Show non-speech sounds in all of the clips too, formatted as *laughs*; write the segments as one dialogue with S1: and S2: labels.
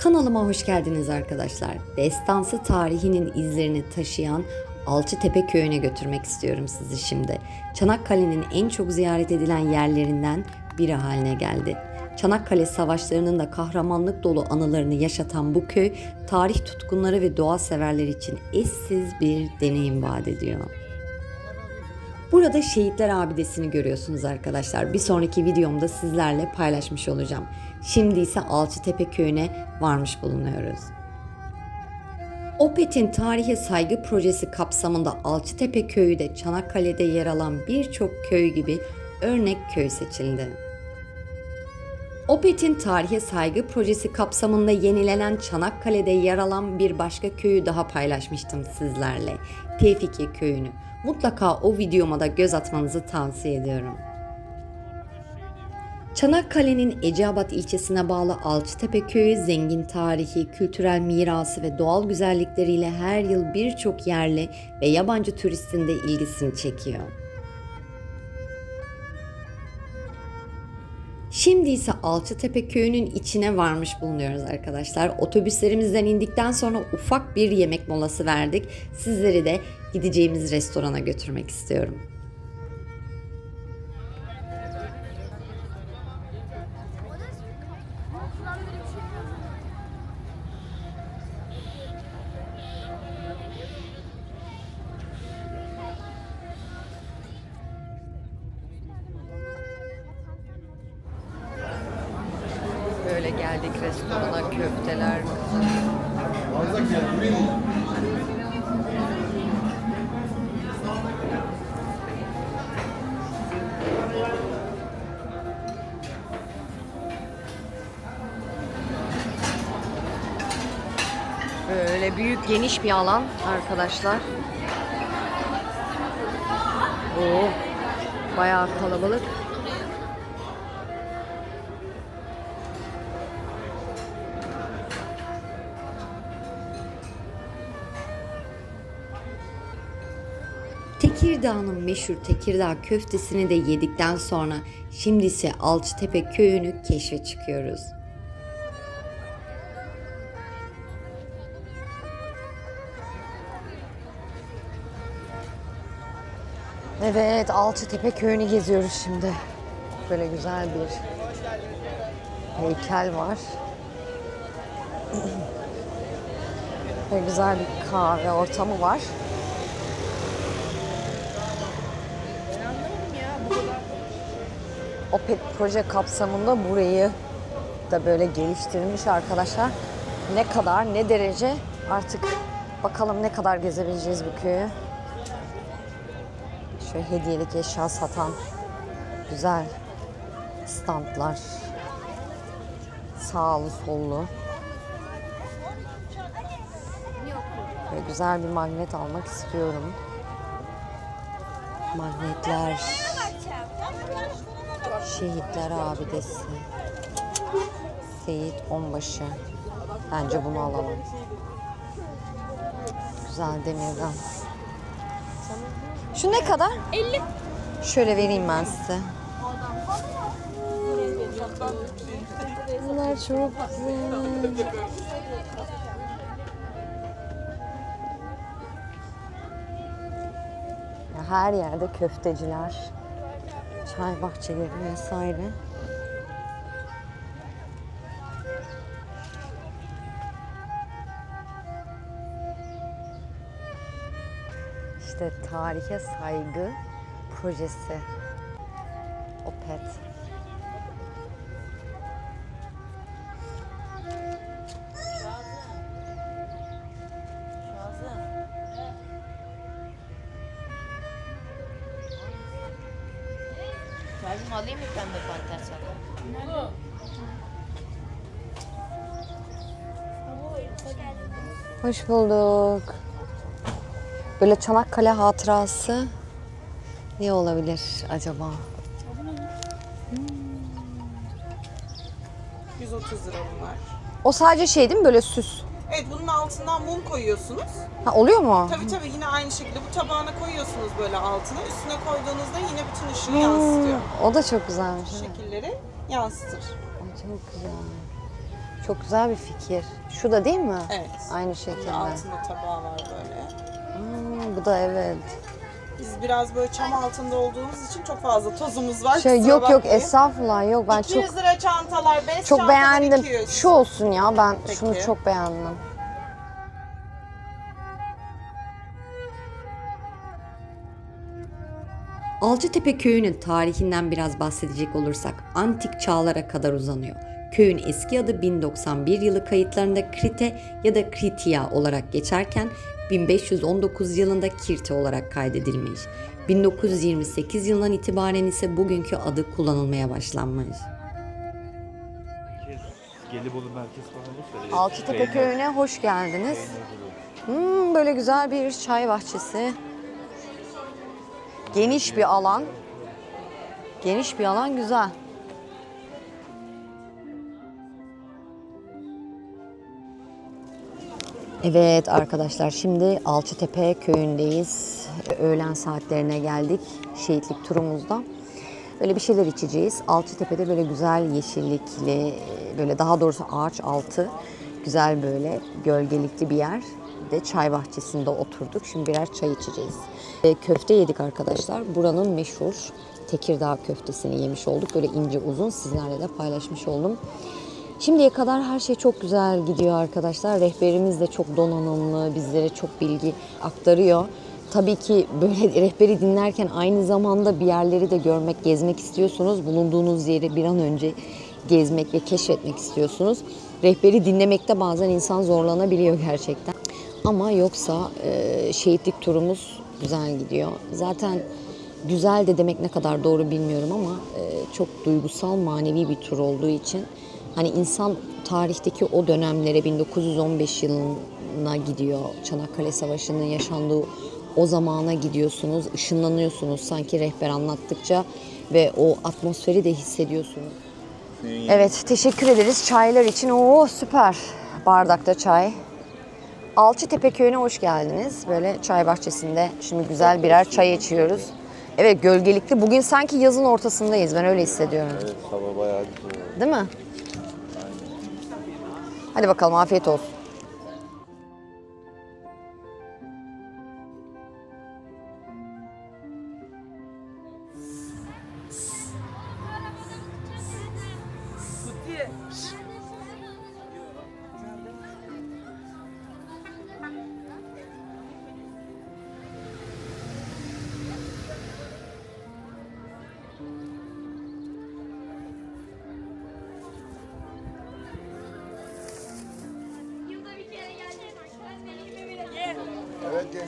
S1: Kanalıma hoş geldiniz arkadaşlar. Destansı tarihinin izlerini taşıyan Alçıtepe köyüne götürmek istiyorum sizi şimdi. Çanakkale'nin en çok ziyaret edilen yerlerinden biri haline geldi. Çanakkale savaşlarının da kahramanlık dolu anılarını yaşatan bu köy, tarih tutkunları ve doğa severler için eşsiz bir deneyim vaat ediyor. Burada Şehitler Abidesi'ni görüyorsunuz arkadaşlar. Bir sonraki videomda sizlerle paylaşmış olacağım. Şimdi ise Alçıtepe köyüne varmış bulunuyoruz. Opet'in tarihe saygı projesi kapsamında Alçıtepe köyü de Çanakkale'de yer alan birçok köy gibi örnek köy seçildi. Opet'in tarihe saygı projesi kapsamında yenilenen Çanakkale'de yer alan bir başka köyü daha paylaşmıştım sizlerle. Tevfikiye köyünü. Mutlaka o videoma da göz atmanızı tavsiye ediyorum. Çanakkale'nin Eceabat ilçesine bağlı Alçıtepe köyü zengin tarihi, kültürel mirası ve doğal güzellikleriyle her yıl birçok yerli ve yabancı turistin de ilgisini çekiyor. Şimdi ise Alçıtepe köyünün içine varmış bulunuyoruz arkadaşlar. Otobüslerimizden indikten sonra ufak bir yemek molası verdik. Sizleri de gideceğimiz restorana götürmek istiyorum. Böyle geldik restorana köfteler, Böyle büyük geniş bir alan arkadaşlar. Oo, bayağı kalabalık. Tekirdağ'ın meşhur Tekirdağ köftesini de yedikten sonra şimdi ise Alçıtepe köyünü keşfe çıkıyoruz. Evet, Alçıtepe köyünü geziyoruz şimdi. Böyle güzel bir heykel var. *clears throat* Ve güzel bir kahve ortamı var. Opet proje kapsamında burayı da böyle geliştirmiş arkadaşlar. Ne kadar, ne derece artık bakalım ne kadar gezebileceğiz bu köyü. Şöyle hediyelik eşya satan güzel standlar. Sağlı sollu. Böyle güzel bir magnet almak istiyorum. Magnetler. Şehitler Abidesi. Seyit Onbaşı. Bence bunu alalım. Güzel demirden. Şu ne kadar?
S2: 50.
S1: Şöyle vereyim ben size. Bunlar çok güzel. Her yerde köfteciler, çay bahçeleri vesaire. İşte tarihe saygı projesi. Opet.
S2: Şarjım alayım mı pembe panter sana?
S1: Hoş bulduk. Böyle Çanakkale hatırası ne olabilir acaba?
S3: 130 lira bunlar.
S1: O sadece şey değil mi böyle süs?
S3: Evet bunun altından mum koyuyorsunuz.
S1: Ha, oluyor mu?
S3: Tabii tabii yine aynı şekilde bu tabağına koyuyorsunuz böyle altına. Üstüne koyduğunuzda yine bütün ışığı
S1: Hmm,
S3: yansıtıyor.
S1: o da çok güzelmiş.
S3: Bu şekilleri yansıtır.
S1: Ay, çok güzel. Çok güzel bir fikir. Şu da değil mi?
S3: Evet.
S1: Aynı şekilde.
S3: Altında tabağı var böyle.
S1: Hmm, bu da evet.
S3: Biz biraz böyle çam altında olduğumuz için çok fazla tozumuz var.
S1: Şey
S3: kusura
S1: yok yok
S3: bakmayın.
S1: estağfurullah yok ben
S3: 200
S1: çok
S3: lira çantalar, bez
S1: çok
S3: çantalar
S1: beğendim.
S3: 200.
S1: Şu olsun ya ben şunu
S3: Peki.
S1: çok beğendim. Altıtepe köyünün tarihinden biraz bahsedecek olursak antik çağlara kadar uzanıyor. Köyün eski adı 1091 yılı kayıtlarında Krite ya da Kritia olarak geçerken 1519 yılında Kirte olarak kaydedilmiş. 1928 yılından itibaren ise bugünkü adı kullanılmaya başlanmış.
S4: Gelibolu merkez falan.
S1: Altıtepe köyüne hoş geldiniz. Hmm, böyle güzel bir çay bahçesi. Geniş bir alan. Geniş bir alan güzel. Evet arkadaşlar şimdi Alçıtepe köyündeyiz. Öğlen saatlerine geldik şehitlik turumuzda. Böyle bir şeyler içeceğiz. Alçıtepe'de böyle güzel yeşillikli, böyle daha doğrusu ağaç altı güzel böyle gölgelikli bir yer. De çay bahçesinde oturduk. Şimdi birer çay içeceğiz. Köfte yedik arkadaşlar. Buranın meşhur Tekirdağ köftesini yemiş olduk. Böyle ince uzun sizlerle de paylaşmış oldum. Şimdiye kadar her şey çok güzel gidiyor arkadaşlar. Rehberimiz de çok donanımlı, bizlere çok bilgi aktarıyor. Tabii ki böyle *laughs* rehberi dinlerken aynı zamanda bir yerleri de görmek, gezmek istiyorsunuz. Bulunduğunuz yeri bir an önce gezmek ve keşfetmek istiyorsunuz. Rehberi dinlemekte bazen insan zorlanabiliyor gerçekten. Ama yoksa e, şehitlik turumuz güzel gidiyor. Zaten güzel de demek ne kadar doğru bilmiyorum ama e, çok duygusal, manevi bir tur olduğu için hani insan tarihteki o dönemlere 1915 yılına gidiyor. Çanakkale Savaşı'nın yaşandığı o zamana gidiyorsunuz, ışınlanıyorsunuz sanki rehber anlattıkça ve o atmosferi de hissediyorsunuz. Evet, teşekkür ederiz çaylar için. Oo süper. Bardakta çay. Alçıtepe köyüne hoş geldiniz. Böyle çay bahçesinde şimdi güzel birer çay içiyoruz. Evet gölgelikli. Bugün sanki yazın ortasındayız. Ben öyle hissediyorum.
S4: Evet hava bayağı güzel.
S1: Değil mi? Hadi bakalım afiyet olsun.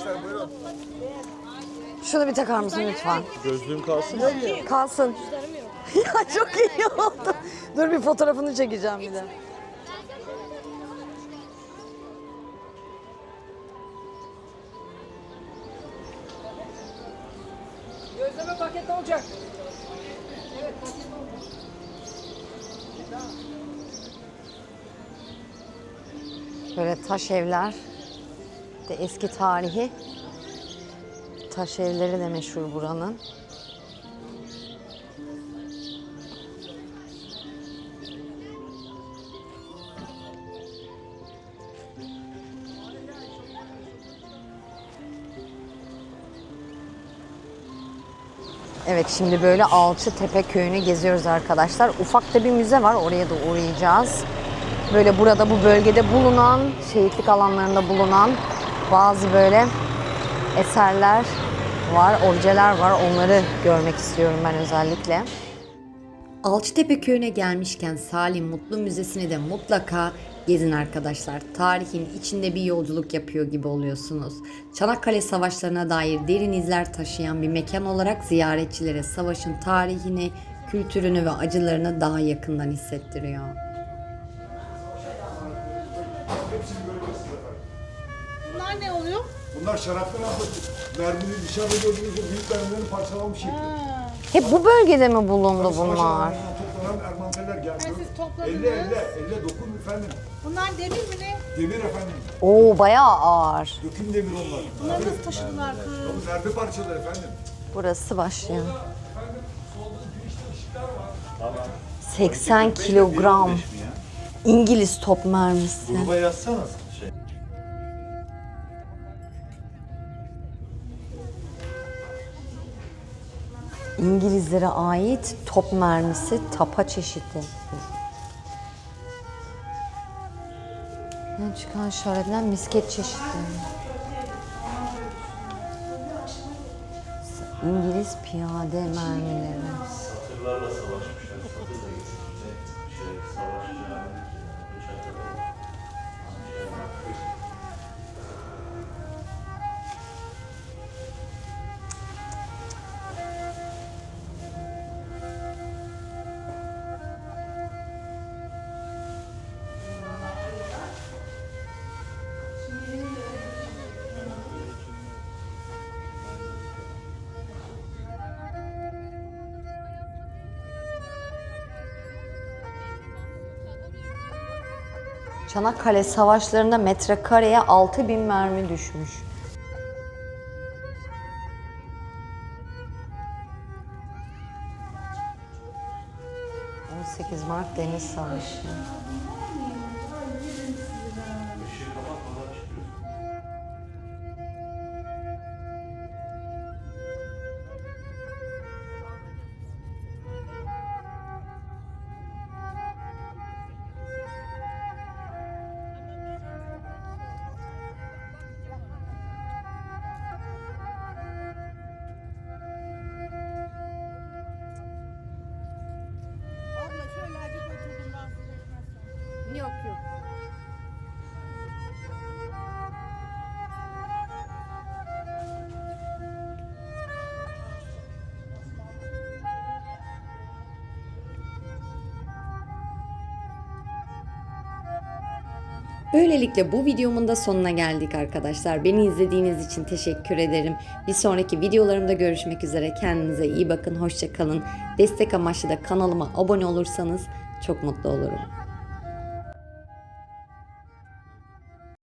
S4: Evet gençler buyurun.
S1: Şunu bir takar mısın lütfen?
S4: Gözlüğüm kalsın mı?
S1: Kalsın. *laughs* ya çok iyi oldu. Dur bir fotoğrafını çekeceğim bir de.
S5: Gözleme paketli olacak.
S1: Böyle taş evler. De eski tarihi. Taş evleri de meşhur buranın. Evet şimdi böyle Alçıtepe köyünü geziyoruz arkadaşlar. Ufak da bir müze var oraya da uğrayacağız. Böyle burada bu bölgede bulunan, şehitlik alanlarında bulunan bazı böyle eserler var, objeler var. Onları görmek istiyorum ben özellikle. Alçıtepe köyüne gelmişken Salim Mutlu Müzesi'ni de mutlaka gezin arkadaşlar. Tarihin içinde bir yolculuk yapıyor gibi oluyorsunuz. Çanakkale Savaşlarına dair derin izler taşıyan bir mekan olarak ziyaretçilere savaşın tarihini, kültürünü ve acılarını daha yakından hissettiriyor.
S5: Bunlar ne oluyor?
S6: Bunlar şaraptan abla mermini dışarıda gördüğünüz o büyük mermilerin parçalanmış şekli.
S1: Hep bu bölgede mi bulundu
S6: Savaş
S1: bunlar?
S6: alanlarından toplanan Ermaniler geldi.
S5: Ha, siz topladınız.
S6: 50 50 50 dokun efendim.
S5: Bunlar demir mi ne?
S6: Demir efendim.
S1: Oo bayağı ağır.
S6: Döküm demir onlar.
S5: Bunları nasıl taşıdılar kız?
S6: Tabii mermi parçaları efendim.
S1: Burası başlıyor. 80 kilogram. İngiliz top mermisi.
S4: Gruba yazsana
S1: İngilizlere ait top mermisi tapa çeşidi. Ne çıkan işaretlen misket çeşidi. İngiliz piyade mermileri.
S4: Satırlarla savaşmışlar. Şey savaşacağını bıçakla.
S1: Çanakkale savaşlarında metrekareye 6000 mermi düşmüş. ...18 Mart Deniz Savaşı. Böylelikle bu videomun da sonuna geldik arkadaşlar. Beni izlediğiniz için teşekkür ederim. Bir sonraki videolarımda görüşmek üzere. Kendinize iyi bakın, hoşça kalın. Destek amaçlı da kanalıma abone olursanız çok mutlu olurum.